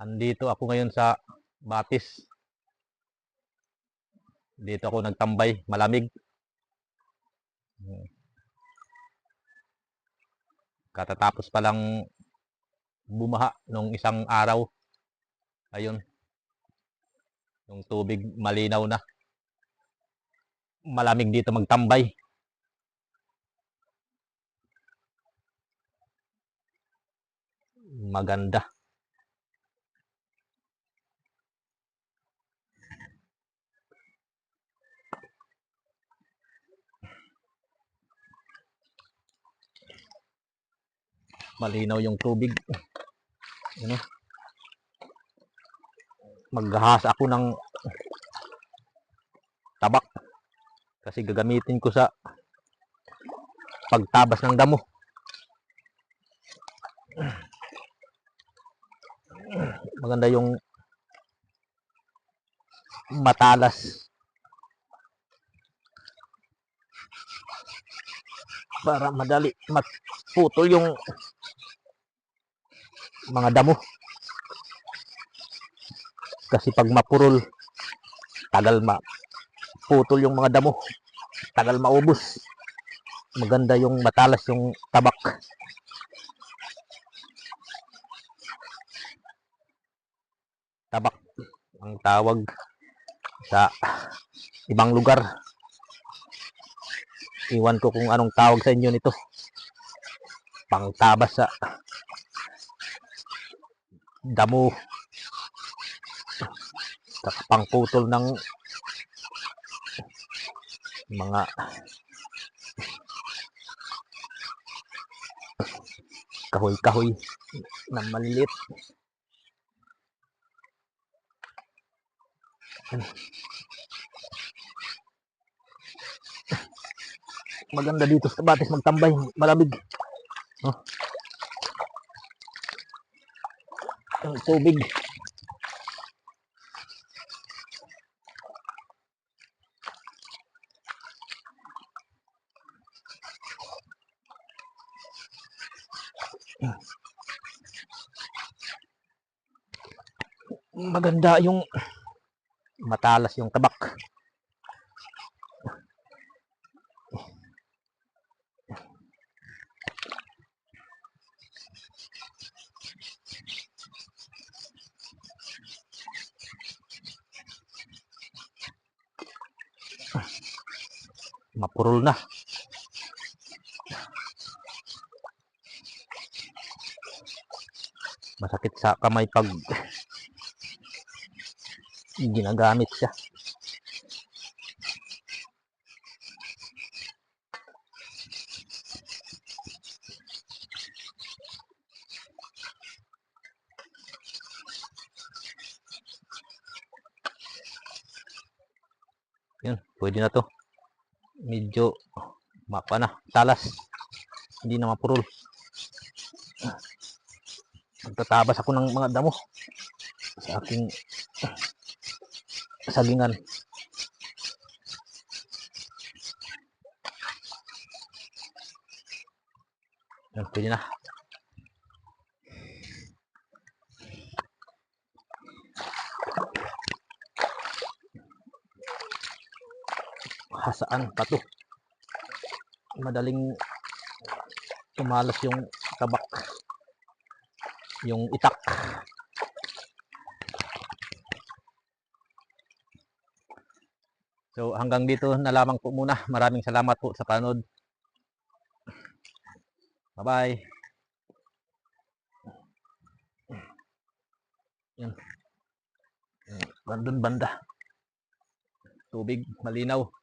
Andito ako ngayon sa Batis. Dito ako nagtambay, malamig. Katatapos pa lang bumaha nung isang araw. Ayun. Yung tubig malinaw na. Malamig dito magtambay. Maganda. Malinaw yung tubig. Ano? Maghahas ako ng tabak kasi gagamitin ko sa pagtabas ng damo. Maganda yung matalas para madali maputol yung mga damo. Kasi pag mapurol tagal ma putol yung mga damo. Tagal maubos. Maganda yung matalas yung tabak. Tabak ang tawag sa ibang lugar. Iwan ko kung anong tawag sa inyo nito. Pangtabas sa damo saka pangputol ng mga kahoy-kahoy na maliliit. Yan. Maganda dito sa batis magtambay, malamig. Oh. Ang tubig. maganda yung matalas yung tabak. Mapurol na. Masakit sa kamay pag ginagamit siya. Yun, pwede na to. Medyo mapa na, talas. Hindi na mapurol. Magtatabas ako ng mga damo sa aking sagingan. Yan, pwede na. Hasaan pa to. Madaling tumalas yung tabak. Yung itak. So hanggang dito na lamang po muna. Maraming salamat po sa panood. Bye-bye. Yan. Yan. Bandun banda. Tubig malinaw.